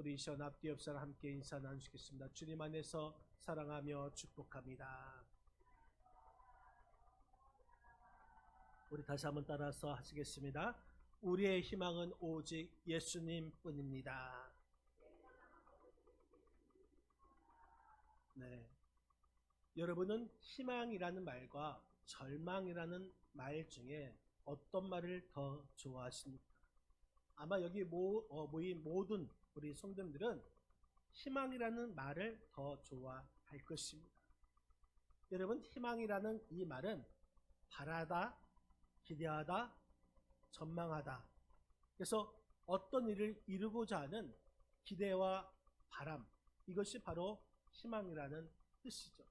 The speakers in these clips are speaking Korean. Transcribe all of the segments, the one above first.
우리 시원 앞뒤 옆 사람 함께 인사 나누시겠습니다. 주님 안에서 사랑하며 축복합니다. 우리 다시 한번 따라서 하시겠습니다. 우리의 희망은 오직 예수님 뿐입니다. 네. 여러분은 희망이라는 말과 절망이라는 말 중에 어떤 말을 더 좋아하십니까? 아마 여기 모, 어, 모인 모든 우리 성도님들은 희망이라는 말을 더 좋아할 것입니다. 여러분, 희망이라는 이 말은 바라다, 기대하다, 전망하다. 그래서 어떤 일을 이루고자 하는 기대와 바람, 이것이 바로 희망이라는 뜻이죠.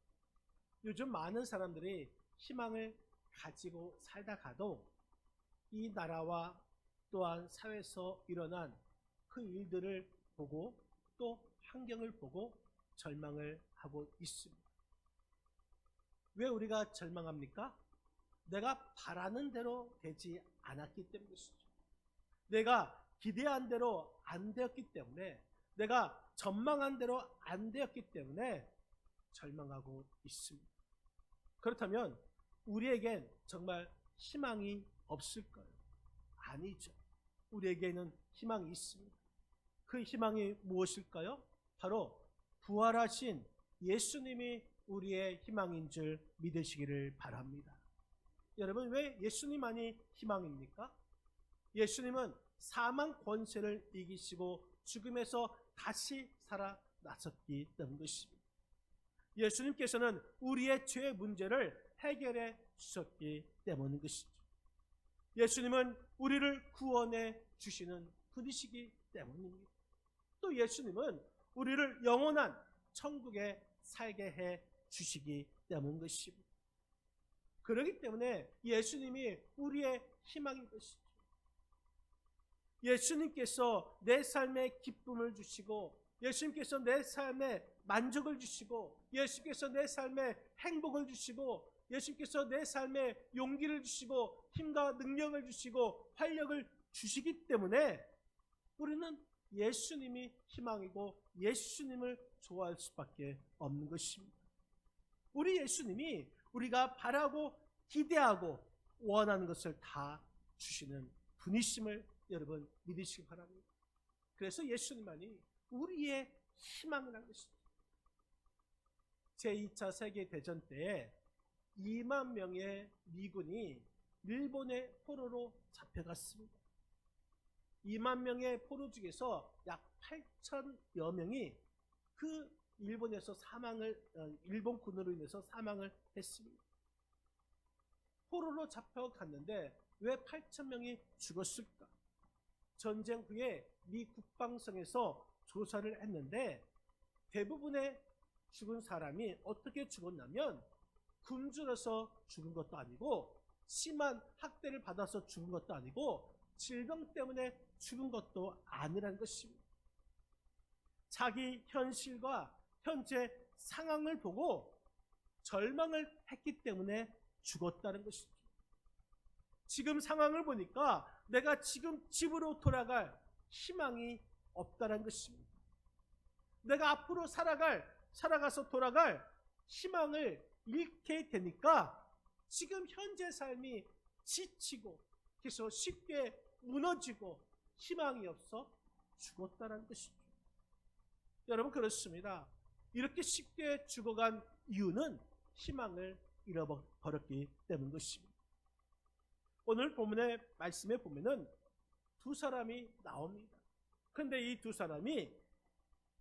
요즘 많은 사람들이 희망을 가지고 살다가도 이 나라와 또한 사회에서 일어난 그 일들을 보고 또 환경을 보고 절망을 하고 있습니다. 왜 우리가 절망합니까? 내가 바라는 대로 되지 않았기 때문이죠. 내가 기대한 대로 안 되었기 때문에 내가 전망한 대로 안 되었기 때문에 절망하고 있습니다. 그렇다면 우리에겐 정말 희망이 없을까요? 아니죠. 우리에게는 희망이 있습니다. 그 희망이 무엇일까요? 바로 부활하신 예수님이 우리의 희망인 줄 믿으시기를 바랍니다. 여러분, 왜 예수님만이 희망입니까? 예수님은 사망 권세를 이기시고 죽음에서 다시 살아나셨기 때문 것입니다. 예수님께서는 우리의 죄 문제를 해결해 주셨기 때문인 것이죠. 예수님은 우리를 구원해 주시는 분이시기 때문입니다. 또 예수님은 우리를 영원한 천국에 살게 해 주시기 때문인 것입니다. 그렇기 때문에 예수님이 우리의 희망인 것이죠. 예수님께서 내 삶에 기쁨을 주시고 예수님께서 내 삶에 만족을 주시고 예수님께서 내 삶에 행복을 주시고 예수님께서 내 삶에 용기를 주시고 힘과 능력을 주시고 활력을 주시기 때문에 우리는 예수님이 희망이고 예수님을 좋아할 수밖에 없는 것입니다. 우리 예수님이 우리가 바라고 기대하고 원하는 것을 다 주시는 분이심을 여러분 믿으시기 바랍니다. 그래서 예수님만이 우리의 희망이라는 것입니다. 제2차 세계대전 때에 2만 명의 미군이 일본의 포로로 잡혀갔습니다. 2만 명의 포로 중에서 약 8천여 명이 그 일본에서 사망을 어, 일본 군으로 인해서 사망을 했습니다. 포로로 잡혀갔는데 왜 8천 명이 죽었을까? 전쟁 후에 미 국방성에서 조사를 했는데 대부분의 죽은 사람이 어떻게 죽었냐면 굶주려서 죽은 것도 아니고 심한 학대를 받아서 죽은 것도 아니고 질병 때문에 죽은 것도 아니라는 것입니다. 자기 현실과 현재 상황을 보고 절망을 했기 때문에 죽었다는 것이죠. 지금 상황을 보니까 내가 지금 집으로 돌아갈 희망이 없다는 것입니다. 내가 앞으로 살아갈, 살아가서 돌아갈 희망을 잃게 되니까 지금 현재 삶이 지치고 그래서 쉽게 무너지고 희망이 없어 죽었다는 것이죠. 여러분 그렇습니다. 이렇게 쉽게 죽어간 이유는 희망을 잃어버렸기 때문 것입니다. 오늘 본문의 말씀에 보면은 두 사람이 나옵니다. 그런데 이 두 사람이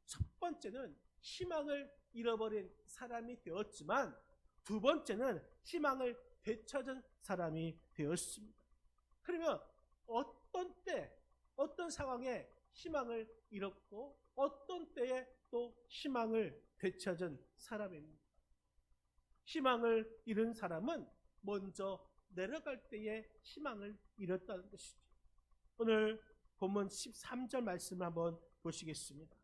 첫 번째는 희망을 잃어버린 사람이 되었지만 두 번째는 희망을 되찾은 사람이 되었습니다. 그러면 어떤 때, 어떤 상황에 희망을 잃었고 어떤 때에 또 희망을 되찾은 사람입니다. 희망을 잃은 사람은 먼저 내려갈 때에 희망을 잃었다는 것이죠. 오늘 본문 13절 말씀을 한번 보시겠습니다.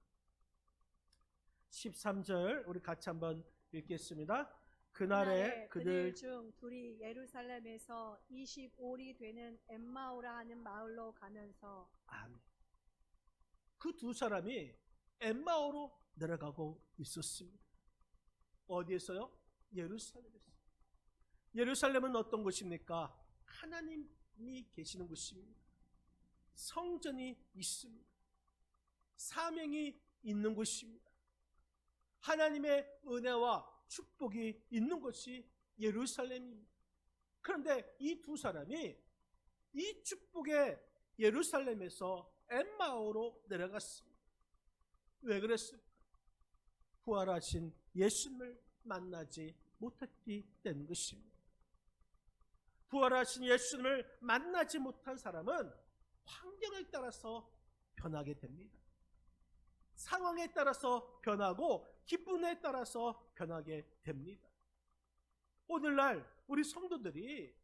13절 우리 같이 한번 읽겠습니다. 그날에 그들 중 둘이 예루살렘에서 25리 되는 엠마오라 하는 마을로 가면서 아멘. 그 두 사람이 엠마오로 내려가고 있었습니다. 어디에서요? 예루살렘에서. 예루살렘은 어떤 곳입니까? 하나님이 계시는 곳입니다. 성전이 있습니다. 사명이 있는 곳입니다. 하나님의 은혜와 축복이 있는 곳이 예루살렘입니다. 그런데 이 두 사람이 이 축복의 예루살렘에서 엠마오로 내려갔습니다. 왜 그랬을까? 부활하신 예수님을 만나지 못했기 때문 것입니다. 부활하신 예수님을 만나지 못한 사람은 환경에 따라서 변하게 됩니다. 상황에 따라서 변하고 기쁨에 따라서 변하게 됩니다. 오늘날 우리 성도들이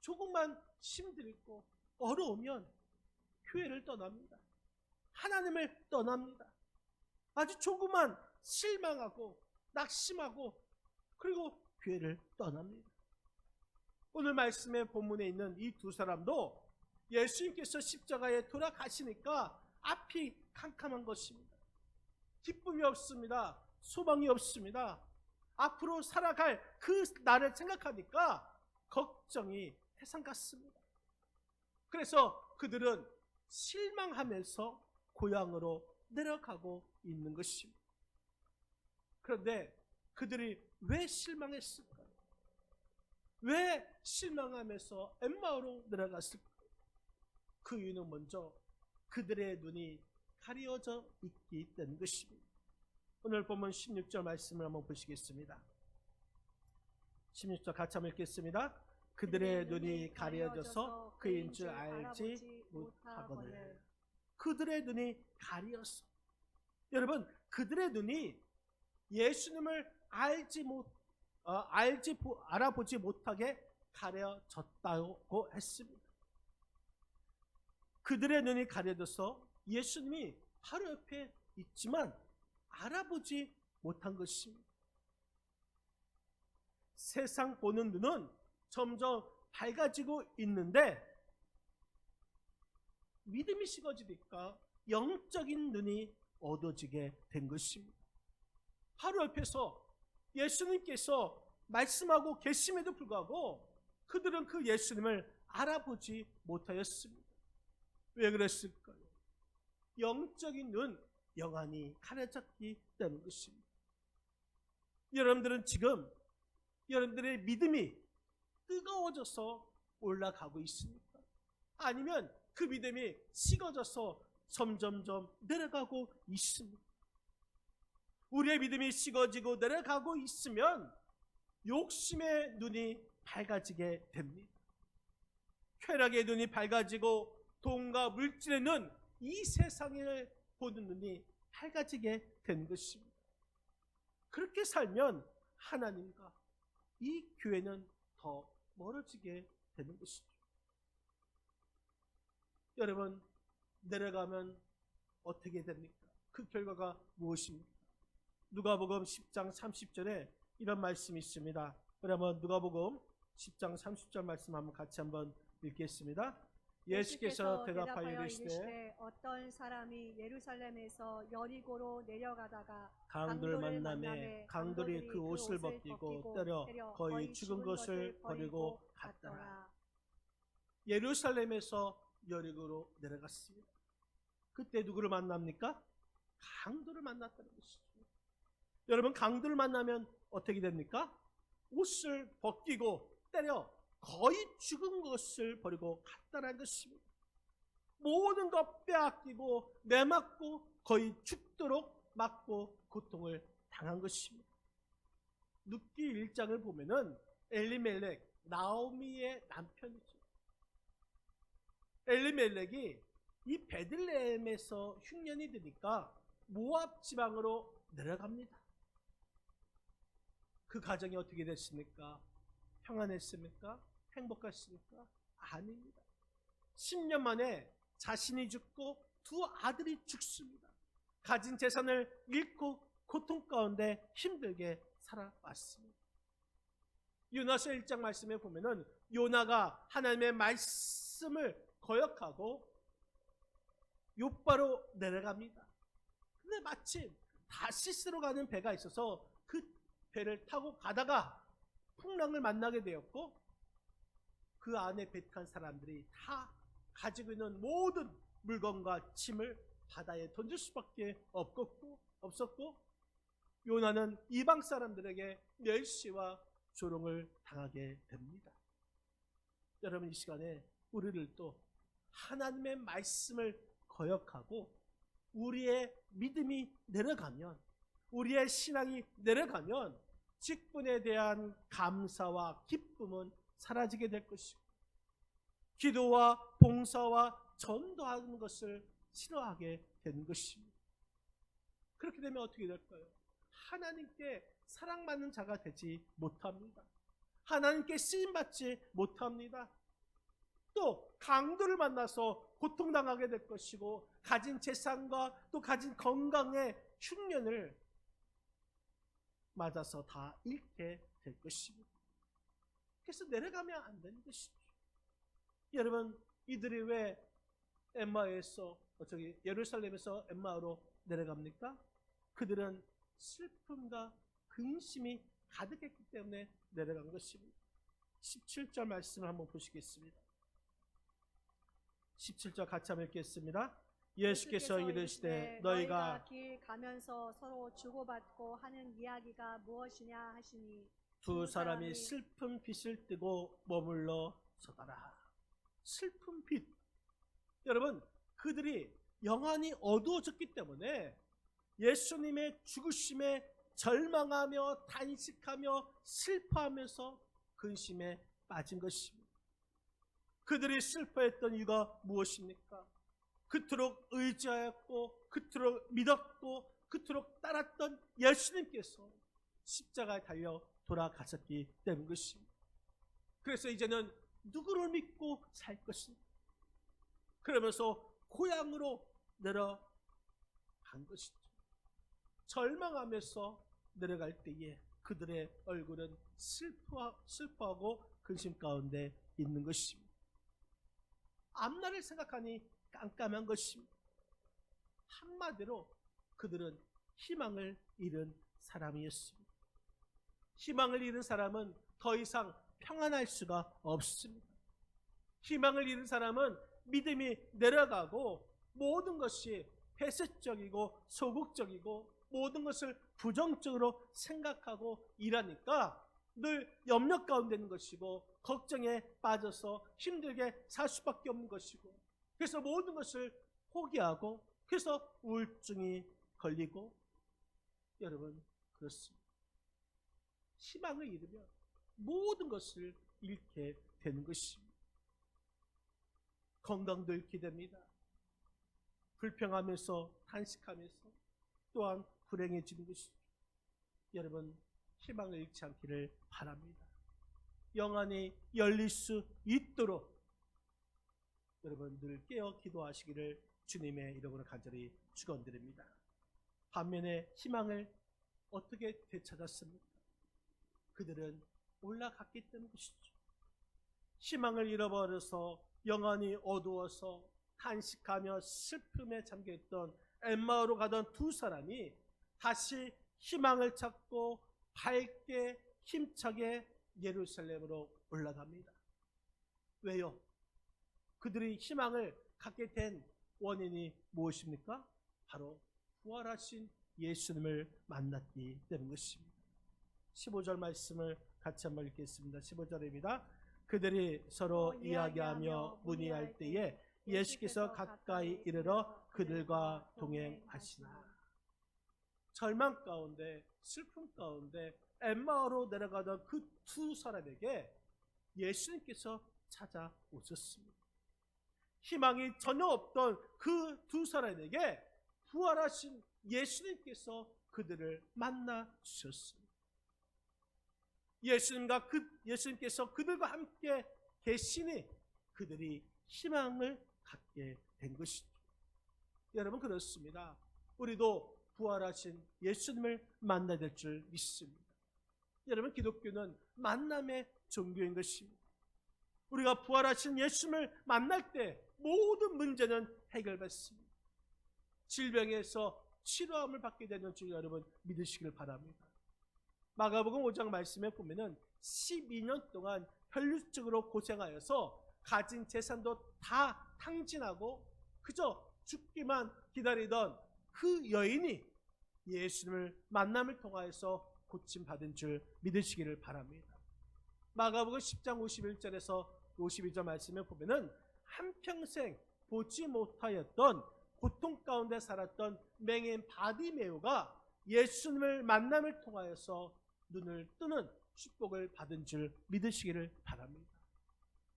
조금만 힘들고 어려우면 교회를 떠납니다. 하나님을 떠납니다. 아주 조금만 실망하고 낙심하고 그리고 교회를 떠납니다. 오늘 말씀의 본문에 있는 이 두 사람도 예수님께서 십자가에 돌아가시니까 앞이 캄캄한 것입니다. 기쁨이 없습니다. 소망이 없습니다. 앞으로 살아갈 그 날을 생각하니까 걱정이 태산 같습니다. 그래서 그들은 실망하면서 고향으로 내려가고 있는 것입니다. 그런데 그들이 왜 실망했을까요? 왜 실망하면서 엠마오로 내려갔을까요? 그 이유는 먼저 그들의 눈이 가려져 있기 때문인 것입니다. 오늘 본문 16절 말씀을 한번 보시겠습니다. 16절 같이 한번 읽겠습니다. 그들의 눈이 가려져서 그인 줄 알지 못하거늘 그들의 눈이 가려서 여러분 그들의 눈이 예수님을 알지 못 어, 알지 보- 알아보지 못하게 가려졌다고 했습니다. 그들의 눈이 가려져서 예수님이 바로 옆에 있지만 알아보지 못한 것입니다. 세상 보는 눈은 점점 밝아지고 있는데 믿음이 식어지니까 영적인 눈이 어두워지게 된 것입니다. 바로 옆에서 예수님께서 말씀하고 계심에도 불구하고 그들은 그 예수님을 알아보지 못하였습니다. 왜 그랬을까요? 영적인 눈, 영안이 가려졌기 때문 것입니다. 여러분들은 지금 여러분들의 믿음이 뜨거워져서 올라가고 있습니까? 아니면 그 믿음이 식어져서 점점점 내려가고 있습니다. 우리의 믿음이 식어지고 내려가고 있으면 욕심의 눈이 밝아지게 됩니다. 쾌락의 눈이 밝아지고 돈과 물질의 눈, 이 세상을 보는 눈이 밝아지게 된 것입니다. 그렇게 살면 하나님과 이 교회는 더 멀어지게 되는 것이죠. 여러분, 내려가면 어떻게 됩니까? 그 결과가 무엇입니까? 누가복음 10장 30절에 이런 말씀이 있습니다. 그러면 누가복음 10장 30절 말씀 한번 같이 한번 읽겠습니다. 예수께서 대답하여 이르시되 어떤 사람이 예루살렘에서 여리고로 내려가다가 강도를 만남에 강돌이 그그 옷을 벗기고 때려 거의 죽은 것을 버리고. 갔더라. 예루살렘에서 여리고로 내려갔습니다. 그때 누구를 만납니까? 강도를 만났다는 것이죠. 여러분 강도를 만나면 어떻게 됩니까? 옷을 벗기고 때려 거의 죽은 것을 버리고 갔다는 것입니다. 모든 것 빼앗기고 내맞고 거의 죽도록 맞고 고통을 당한 것입니다. 눕기 1장을 보면은 엘리멜렉 나오미의 남편이죠. 엘리멜렉이 이 베들레헴에서 흉년이 드니까 모압 지방으로 내려갑니다. 그 가정이 어떻게 됐습니까? 평안했습니까? 행복했습니까? 아닙니다. 10년 만에 자신이 죽고 두 아들이 죽습니다. 가진 재산을 잃고 고통 가운데 힘들게 살아왔습니다. 요나서 1장 말씀에 보면은 요나가 하나님의 말씀을 거역하고 요바로 내려갑니다. 근데 마침 다시스로 가는 배가 있어서 그 배를 타고 가다가 풍랑을 만나게 되었고 그 안에 배탄 사람들이 다 가지고 있는 모든 물건과 짐을 바다에 던질 수밖에 없었고, 없었고 요나는 이방 사람들에게 멸시와 조롱을 당하게 됩니다. 여러분 이 시간에 우리를 또 하나님의 말씀을 거역하고 우리의 믿음이 내려가면 우리의 신앙이 내려가면 직분에 대한 감사와 기쁨은 사라지게 될 것이고 기도와 봉사와 전도하는 것을 싫어하게 되는 것입니다. 그렇게 되면 어떻게 될까요? 하나님께 사랑받는 자가 되지 못합니다. 하나님께 쓰임받지 못합니다. 또 강도를 만나서 고통당하게 될 것이고 가진 재산과 또 가진 건강의 흉년을 맞아서 다 잃게 될 것입니다. 그래서 내려가면 안 되는 것이죠. 여러분 이들이 왜 엠마에서 어, 저기 예루살렘에서 엠마로 내려갑니까? 그들은 슬픔과 근심이 가득했기 때문에 내려간 것입니다. 17절 말씀을 한번 보시겠습니다. 17절 같이 한번 읽겠습니다. 예수께서 이르시되 너희가 길 가면서 서로 주고받고 하는 이야기가 무엇이냐 하시니 두두 사람이 사람이 슬픈 빛을 뜨고 머물러 서더라. 슬픈 빛. 여러분, 그들이 영안이 어두워졌기 때문에 예수님의 죽으심에 절망하며 단식하며 슬퍼하면서 근심에 빠진 것입니다. 그들이 슬퍼했던 이유가 무엇입니까? 그토록 의지하였고, 그토록 믿었고, 그토록 따랐던 예수님께서 십자가에 달려 돌아가셨기 때문 것입니다. 그래서 이제는 누구를 믿고 살 것인가? 그러면서 고향으로 내려간 것이죠. 절망하면서 내려갈 때에 그들의 얼굴은 슬퍼, 슬퍼하고 근심 가운데 있는 것입니다. 앞날을 생각하니 깜깜한 것입니다. 한마디로 그들은 희망을 잃은 사람이었습니다. 희망을 잃은 사람은 더 이상 평안할 수가 없습니다. 희망을 잃은 사람은 믿음이 내려가고 모든 것이 폐쇄적이고 소극적이고 모든 것을 부정적으로 생각하고 일하니까 늘 염려 가운데 있는 것이고 걱정에 빠져서 힘들게 살 수밖에 없는 것이고 그래서 모든 것을 포기하고 그래서 우울증이 걸리고 여러분 그렇습니다. 희망을 잃으면 모든 것을 잃게 되는 것입니다. 건강도 잃게 됩니다. 불평하면서 탄식하면서 또한 불행해지는 것이죠. 여러분 희망을 잃지 않기를 바랍니다. 영안이 열릴 수 있도록 여러분 늘 깨어 기도하시기를 주님의 이름으로 간절히 축원드립니다. 반면에 희망을 어떻게 되찾았습니까? 그들은 올라갔기 때문 것이죠. 희망을 잃어버려서 영안이 어두워서 탄식하며 슬픔에 잠겨있던 엠마오로 가던 두 사람이 다시 희망을 찾고 밝게 힘차게 예루살렘으로 올라갑니다. 왜요? 그들이 희망을 갖게 된 원인이 무엇입니까? 바로 부활하신 예수님을 만났기 때문 것입니다. 15절 말씀을 같이 한번 읽겠습니다. 15절입니다. 그들이 서로 이야기하며 문의할 때에 예수께서 가까이 이르러 그들과 동행하시나. 절망 가운데 슬픔 가운데 엠마오로 내려가던 그 두 사람에게 예수님께서 찾아오셨습니다. 희망이 전혀 없던 그 두 사람에게 부활하신 예수님께서 그들을 만나 주셨습니다. 예수님과 그 예수님께서 그들과 함께 계시니 그들이 희망을 갖게 된 것이죠. 여러분 그렇습니다. 우리도 부활하신 예수님을 만나야 될 줄 믿습니다. 여러분 기독교는 만남의 종교인 것입니다. 우리가 부활하신 예수님을 만날 때 모든 문제는 해결받습니다. 질병에서 치료함을 받게 되는 줄 여러분 믿으시길 바랍니다. 마가복음 5장 말씀에 보면은 12년 동안 혈류증으로 고생하여서 가진 재산도 다 탕진하고 그저 죽기만 기다리던 그 여인이 예수님을 만남을 통하여서 고침 받은 줄 믿으시기를 바랍니다. 마가복음 10장 51절에서 52절 말씀에 보면은 한평생 보지 못하였던 고통 가운데 살았던 맹인 바디메오가 예수님을 만남을 통하여서 눈을 뜨는 축복을 받은 줄 믿으시기를 바랍니다.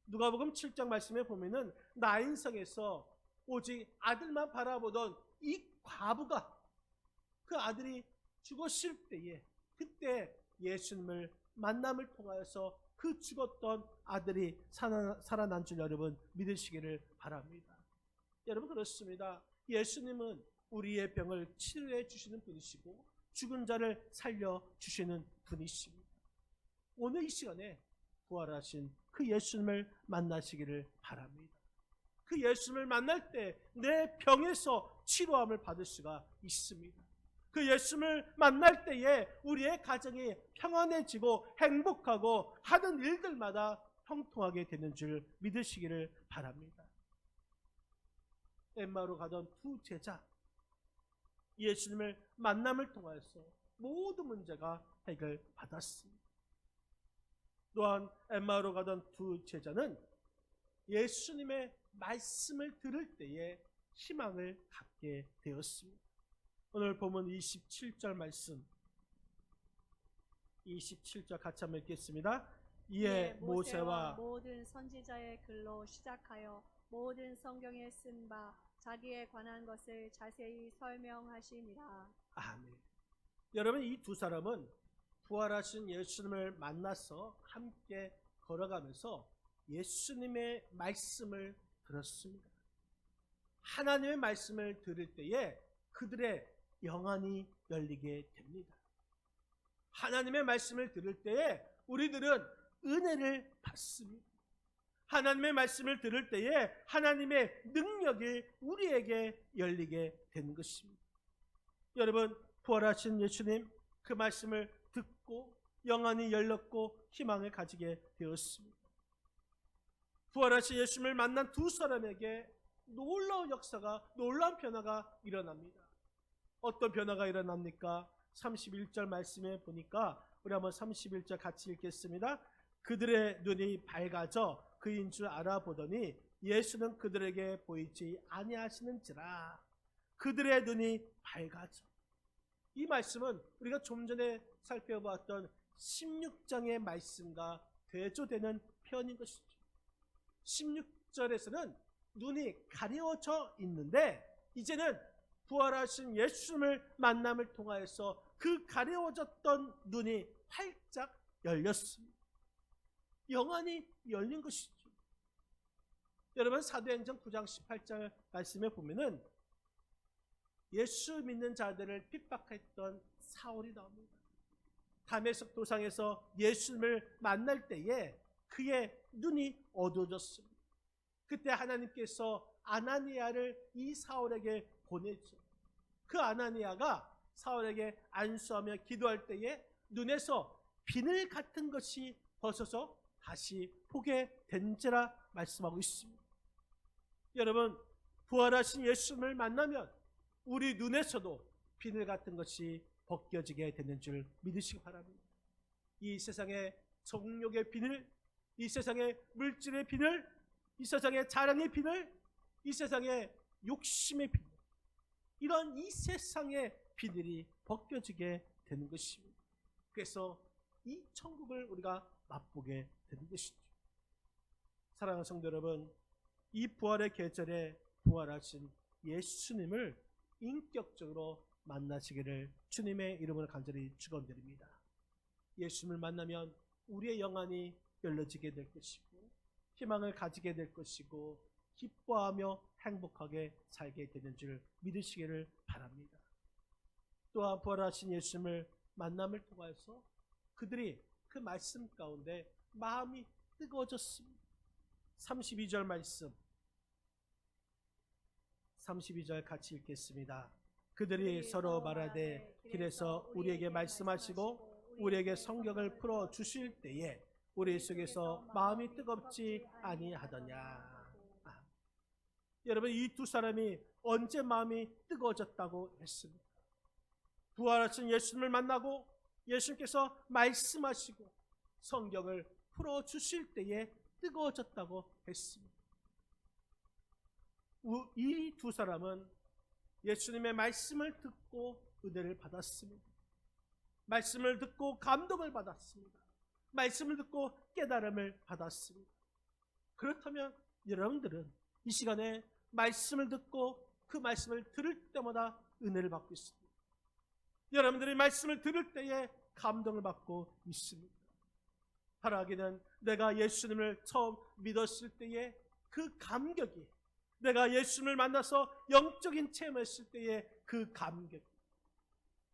누가복음 7장 말씀에 보면은 나인성에서 오직 아들만 바라보던 이 과부가 그 아들이 죽었을 때에 그때 예수님을 만남을 통하여서 그 죽었던 아들이 살아- 살아난 줄 여러분 믿으시기를 바랍니다. 여러분 그렇습니다. 예수님은 우리의 병을 치료해 주시는 분이시고 죽은 자를 살려 주시는 분이십니다. 오늘 이 시간에 부활하신 그 예수님을 만나시기를 바랍니다. 그 예수님을 만날 때 내 병에서 치료함을 받을 수가 있습니다. 그 예수님을 만날 때에 우리의 가정이 평안해지고 행복하고 하는 일들마다 형통하게 되는 줄 믿으시기를 바랍니다. 엠마로 가던 두 제자 예수님을 만남을 통하여서 모든 문제가 해결받았습니다. 또한 엠마로 가던 두 제자는 예수님의 말씀을 들을 때에 희망을 갖게 되었습니다. 오늘 보면 27절 말씀 27절 같이 한번 읽겠습니다. 이에 이에 모세와 모든 선지자의 글로 시작하여 모든 성경에 쓴 바 자기에 관한 것을 자세히 설명하시니라. 아멘. 여러분 이 두 사람은 부활하신 예수님을 만나서 함께 걸어가면서 예수님의 말씀을 들었습니다. 하나님의 말씀을 들을 때에 그들의 영안이 열리게 됩니다. 하나님의 말씀을 들을 때에 우리들은 은혜를 받습니다. 하나님의 말씀을 들을 때에 하나님의 능력이 우리에게 열리게 되는 것입니다. 여러분, 부활하신 예수님 그 말씀을 듣고 영안이 열렸고 희망을 가지게 되었습니다. 부활하신 예수님을 만난 두 사람에게 놀라운 역사가 놀라운 변화가 일어납니다. 어떤 변화가 일어납니까? 31절 말씀에 보니까 우리 한번 31절 같이 읽겠습니다. 그들의 눈이 밝아져 그인 줄 알아보더니 예수는 그들에게 보이지 아니하시는지라 그들의 눈이 밝아져 이 말씀은 우리가 좀 전에 살펴보았던 16장의 말씀과 대조되는 표현인 것이죠. 16절에서는 눈이 가려져 있는데 이제는 부활하신 예수님을 만남을 통하여서 그 가려워졌던 눈이 활짝 열렸습니다. 영안이 열린 것이죠. 여러분 사도행전 9장 18절 말씀에 보면은 예수 믿는 자들을 핍박했던 사울이 나옵니다. 담에석 도상에서 예수님을 만날 때에 그의 눈이 어두워졌습니다. 그때 하나님께서 아나니아를 이 사울에게 보내죠. 그 아나니아가 사울에게 안수하며 기도할 때에 눈에서 비늘 같은 것이 벗어서 다시 보게 된지라 말씀하고 있습니다. 여러분 부활하신 예수님을 만나면 우리 눈에서도 비늘 같은 것이 벗겨지게 되는 줄 믿으시기 바랍니다. 이 세상의 정욕의 비늘, 이 세상의 물질의 비늘, 이 세상의 자랑의 비늘, 이 세상의 욕심의 비늘, 이런 이 세상의 비늘이 벗겨지게 되는 것입니다. 그래서 이 천국을 우리가 맛보게 되는 것이죠. 사랑하는 성도 여러분, 이 부활의 계절에 부활하신 예수님을 인격적으로 만나시기를 주님의 이름으로 간절히 축원드립니다. 예수님을 만나면 우리의 영안이 열려지게 될 것이고 희망을 가지게 될 것이고 기뻐하며 행복하게 살게 되는 줄 믿으시기를 바랍니다. 또한 부활하신 예수님을 만남을 통해서 그들이 그 말씀 가운데 마음이 뜨거워졌습니다. 32절 말씀 32절 같이 읽겠습니다. 그들이 서로 말하되 길에서 우리에게 말씀하시고 우리에게 성경을 풀어 주실 때에 우리 속에서 마음이 뜨겁지 아니하더냐. 아. 여러분 이 두 사람이 언제 마음이 뜨거워졌다고 했습니까? 부활하신 예수님을 만나고 예수님께서 말씀하시고 성경을 풀어 주실 때에 뜨거워졌다고 했습니다. 이 두 사람은 예수님의 말씀을 듣고 은혜를 받았습니다. 말씀을 듣고 감동을 받았습니다. 말씀을 듣고 깨달음을 받았습니다. 그렇다면 여러분들은 이 시간에 말씀을 듣고 그 말씀을 들을 때마다 은혜를 받고 있습니다. 여러분들이 말씀을 들을 때에 감동을 받고 있습니다. 바라기는 내가 예수님을 처음 믿었을 때의 그 감격이 내가 예수님을 만나서 영적인 체험했을 때의 그 감격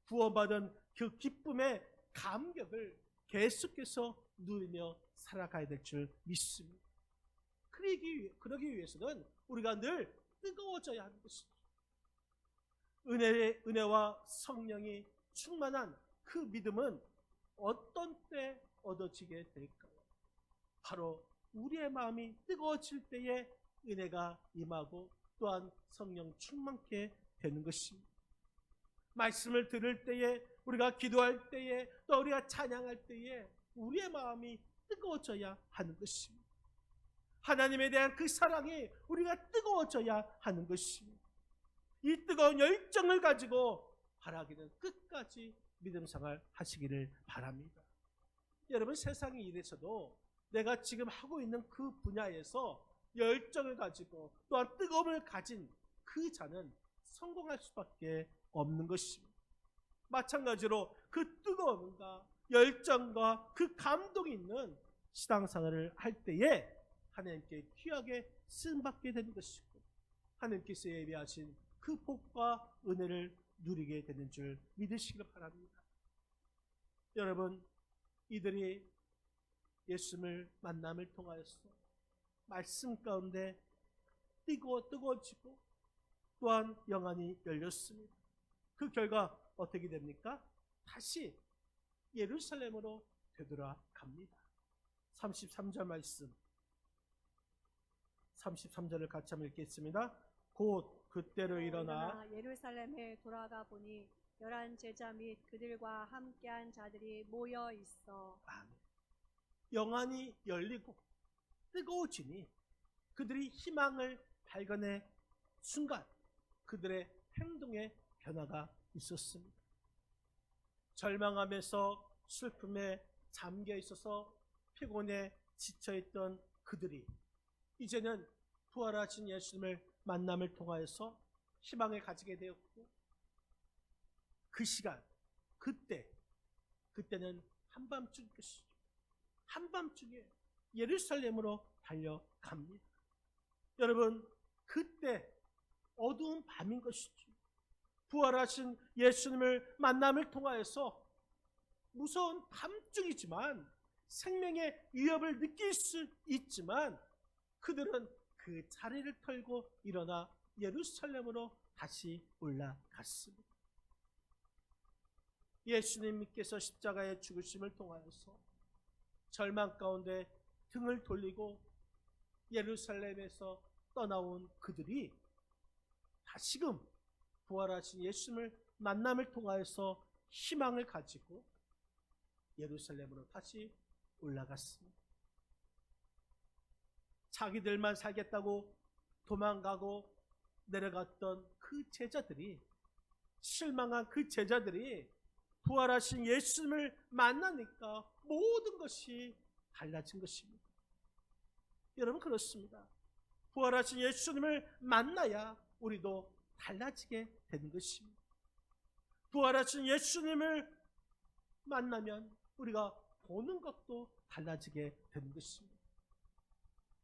구원받은 그 기쁨의 감격을 계속해서 누리며 살아가야 될 줄 믿습니다. 그러기, 그러기 위해서는 우리가 늘 뜨거워져야 하는 것이죠. 은혜의, 은혜와 성령이 충만한 그 믿음은 어떤 때 얻어지게 될까요? 바로 우리의 마음이 뜨거워질 때에 은혜가 임하고 또한 성령 충만케 되는 것입니다. 말씀을 들을 때에 우리가 기도할 때에 또 우리가 찬양할 때에 우리의 마음이 뜨거워져야 하는 것입니다. 하나님에 대한 그 사랑이 우리가 뜨거워져야 하는 것입니다. 이 뜨거운 열정을 가지고 바라기는 끝까지 믿음 생활 하시기를 바랍니다. 여러분 세상에 이래서도 내가 지금 하고 있는 그 분야에서 열정을 가지고 또한 뜨거움을 가진 그 자는 성공할 수밖에 없는 것입니다. 마찬가지로 그 뜨거움과 열정과 그 감동이 있는 신앙생활을 할 때에 하나님께 귀하게 쓰임받게 되는 것이고 하나님께서 예비하신 그 복과 은혜를 누리게 되는 줄 믿으시길 바랍니다. 여러분 이들이 예수님을 만남을 통하여서 말씀 가운데 뜨거워 뜨거워지고 또한 영안이 열렸습니다. 그 결과 어떻게 됩니까? 다시 예루살렘으로 되돌아갑니다. 33절 말씀 33절을 같이 한번 읽겠습니다. 곧 그때로 일어나 예루살렘에 돌아가 보니 열한 제자 및 그들과 함께한 자들이 모여 있어 아멘. 영안이 열리고 뜨거워지니 그들이 희망을 발견해 순간 그들의 행동에 변화가 있었습니다. 절망하면서 슬픔에 잠겨 있어서 피곤해 지쳐 있던 그들이 이제는 부활하신 예수님을 만남을 통하여서 희망을 가지게 되었고 그 시간 그때 그때는 한밤중 것이죠. 한밤중에 예루살렘으로 달려갑니다. 여러분 그때 어두운 밤인 것이죠. 부활하신 예수님을 만남을 통하여서 무서운 밤중이지만 생명의 위협을 느낄 수 있지만 그들은 그 자리를 털고 일어나 예루살렘으로 다시 올라갔습니다. 예수님께서 십자가의 죽으심을 통하여서 절망 가운데 등을 돌리고 예루살렘에서 떠나온 그들이 다시금 부활하신 예수님을 만남을 통하여서 희망을 가지고 예루살렘으로 다시 올라갔습니다. 자기들만 살겠다고 도망가고 내려갔던 그 제자들이 실망한 그 제자들이 부활하신 예수님을 만나니까 모든 것이 달라진 것입니다. 여러분 그렇습니다. 부활하신 예수님을 만나야 우리도 달라지게 되는 것입니다. 부활하신 예수님을 만나면 우리가 보는 것도 달라지게 되는 것입니다.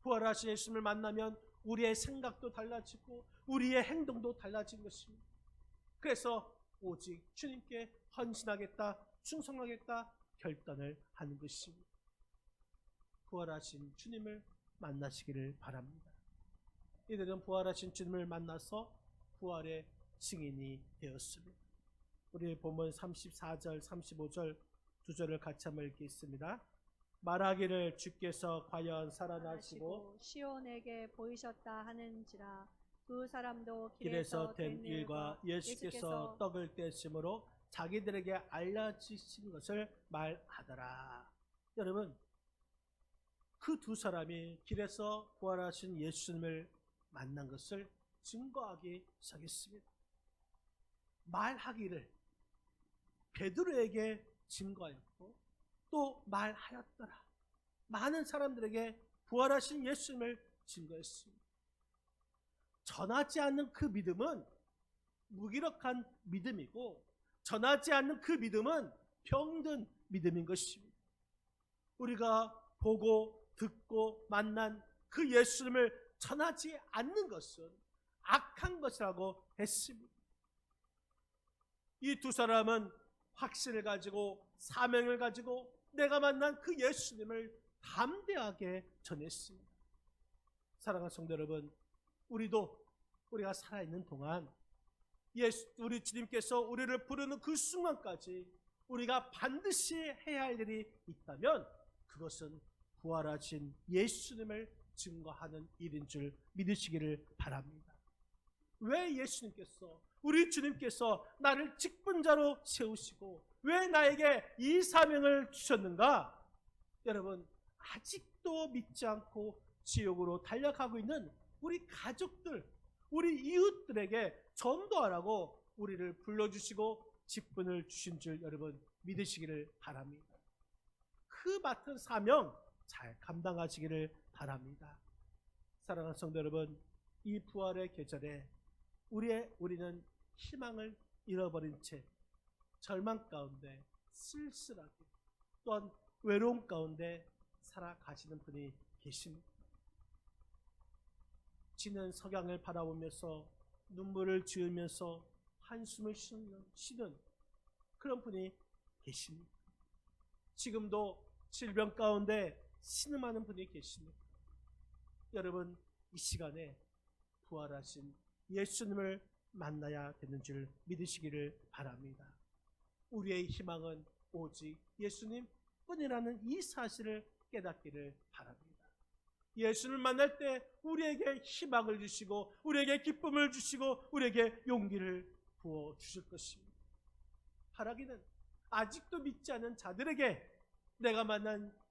부활하신 예수님을 만나면 우리의 생각도 달라지고 우리의 행동도 달라진 것입니다. 그래서 오직 주님께 헌신하겠다, 충성하겠다 결단을 하는 것입니다. 부활하신 주님을 만나시기를 바랍니다. 이들은 부활하신 주님을 만나서 부활의 증인이 되었습니다. 우리 본문 34절, 35절 두 절을 같이 한번 읽겠습니다. 말하기를 주께서 과연 살아나시고 시온에게 보이셨다 하는지라 두 사람도 길에서 길에서 된 일과 예수께서 떡을 떼심으로 자기들에게 알려지신 것을 말하더라. 여러분, 그 두 사람이 길에서 부활하신 예수님을 만난 것을 증거하기 시작했습니다. 말하기를 베드로에게 증거하였고 또 말하였더라. 많은 사람들에게 부활하신 예수님을 증거했습니다. 전하지 않는 그 믿음은 무기력한 믿음이고 전하지 않는 그 믿음은 병든 믿음인 것입니다. 우리가 보고 듣고 만난 그 예수님을 전하지 않는 것은 악한 것이라고 했습니다. 이 두 사람은 확신을 가지고 사명을 가지고 내가 만난 그 예수님을 담대하게 전했습니다. 사랑하는 성도 여러분, 우리도 우리가 살아있는 동안 예수, 우리 주님께서 우리를 부르는 그 순간까지 우리가 반드시 해야 할 일이 있다면 그것은 부활하신 예수님을 증거하는 일인 줄 믿으시기를 바랍니다. 왜 예수님께서 우리 주님께서 나를 직분자로 세우시고 왜 나에게 이 사명을 주셨는가? 여러분 아직도 믿지 않고 지옥으로 달려가고 있는 우리 가족들, 우리 이웃들에게 전도하라고 우리를 불러주시고 직분을 주신 줄 여러분 믿으시기를 바랍니다. 그 맡은 사명 잘 감당하시기를 바랍니다. 사랑하는 성도 여러분, 이 부활의 계절에 우리의 우리는 희망을 잃어버린 채 절망 가운데 쓸쓸하게 또한 외로움 가운데 살아가시는 분이 계십니다. 지는 석양을 바라보면서 눈물을 지으면서 한숨을 쉬는, 쉬는 그런 분이 계십니다. 지금도 질병 가운데 신음하는 분이 계십니다. 여러분 이 시간에 부활하신 예수님을 만나야 되는 줄 믿으시기를 바랍니다. 우리의 희망은 오직 예수님 뿐이라는 이 사실을 깨닫기를 바랍니다. 예수를 만날 때 우리에게 희망을 주시고 우리에게 기쁨을 주시고 우리에게 용기를 부어 주실 것입니다. 바라기는 아직도 믿지 않은 자들에게 내가 만난